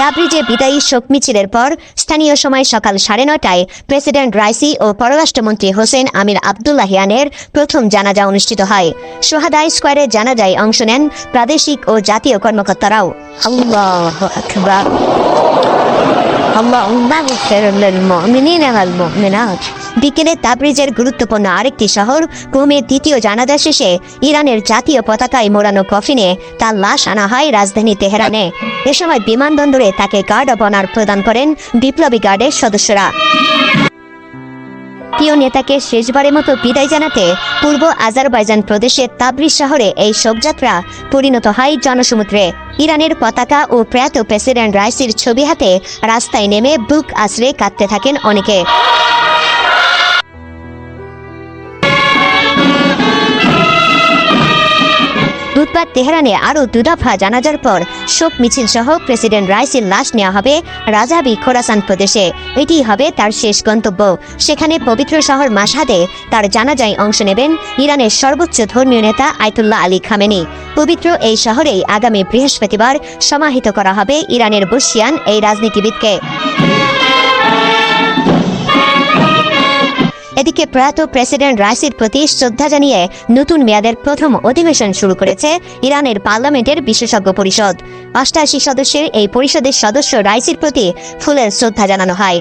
তাবরিজে বিদায়ী শোক মিছিলের পর স্থানীয় সময় সকাল সাড়ে নটায় প্রেসিডেন্ট রাইসি ও পররাষ্ট্রমন্ত্রী হোসেন আমির আবদুল্লাহিয়ানের প্রথম জানাজা অনুষ্ঠিত হয়। সোহাদাই স্কোয়ারে জানাজায় অংশ নেন প্রাদেশিক ও জাতীয় কর্মকর্তারাও। আল্লাহ আল্লাহ اغفر ওয়াল মুমিনাত। বিকেলে তাবরিজের গুরুত্বপূর্ণ আরেকটি শহর, কুমের দ্বিতীয় জানাজা শেষে ইরানের জাতীয় পতাকায় মোড়ানো কফিনে তার লাশ আনা হয় রাজধানী তেহরানে। এ সময় বিমানবন্দরে তাকে গার্ড অব অনার প্রদান করেন বিপ্লবী গার্ডের সদস্যরা। প্রিয় নেতাকে শেষবারের মতো বিদায় জানাতে পূর্ব আজারবাইজান প্রদেশের তাবরিজ শহরে এই শোকযাত্রা পরিণত হয় জনসমুদ্রে। ইরানের পতাকা ও প্রয়াত প্রেসিডেন্ট রাইসির ছবি হাতে রাস্তায় নেমে বুক আশ্রে কাঁদতে থাকেন অনেকে। বুধবার তেহরানে আরও দুদফা জানাজার পর শোক মিছিল সহ প্রেসিডেন্ট রাইসির লাশ নেওয়া হবে রাজাবি খোরাসান প্রদেশে। এটি হবে তার শেষ গন্তব্য। সেখানে পবিত্র শহর মাসাদে তার জানাজায় অংশ নেবেন ইরানের সর্বোচ্চ ধর্মীয় নেতা আয়তুল্লাহ আলী খামেনি। পবিত্র এই শহরেই আগামী বৃহস্পতিবার সমাহিত করা হবে ইরানের বর্ষিয়ান এই রাজনীতিবিদকে। এদিকে প্রয়াত প্রেসিডেন্ট রাশির প্রতি শ্রদ্ধা জানিয়ে নতুন মেয়াদের প্রথম অধিবেশন শুরু করেছে ইরানের পার্লামেন্টের বিশেষজ্ঞ পরিষদ। অষ্টাশি সদস্যের এই পরিষদের সদস্য রাইসির প্রতি ফুলের শ্রদ্ধা জানানো হয়।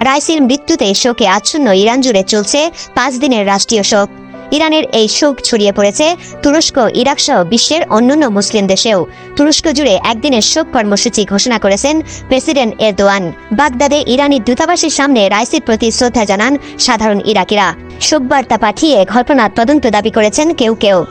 রাইসির মৃত্যুতে শোকে আচ্ছন্ন ইরান জুড়ে চলছে পাঁচ দিনের রাষ্ট্রীয় শোক। ইরানের এই শোক ছড়িয়ে পড়েছে। তুরস্ক ইরাক সহ বিশ্বের অন্যান্য মুসলিম দেশেও। তুরস্ক জুড়ে একদিনের শোক কর্মসূচি ঘোষণা করেছেন প্রেসিডেন্ট এরদোয়ান। বাগদাদে ইরানি দূতাবাসের সামনে রাইসির প্রতি শ্রদ্ধা জানান সাধারণ ইরাকিরা। শোকবার্তা পাঠিয়ে ঘটনার তদন্ত দাবি করেছেন কেউ কেউ।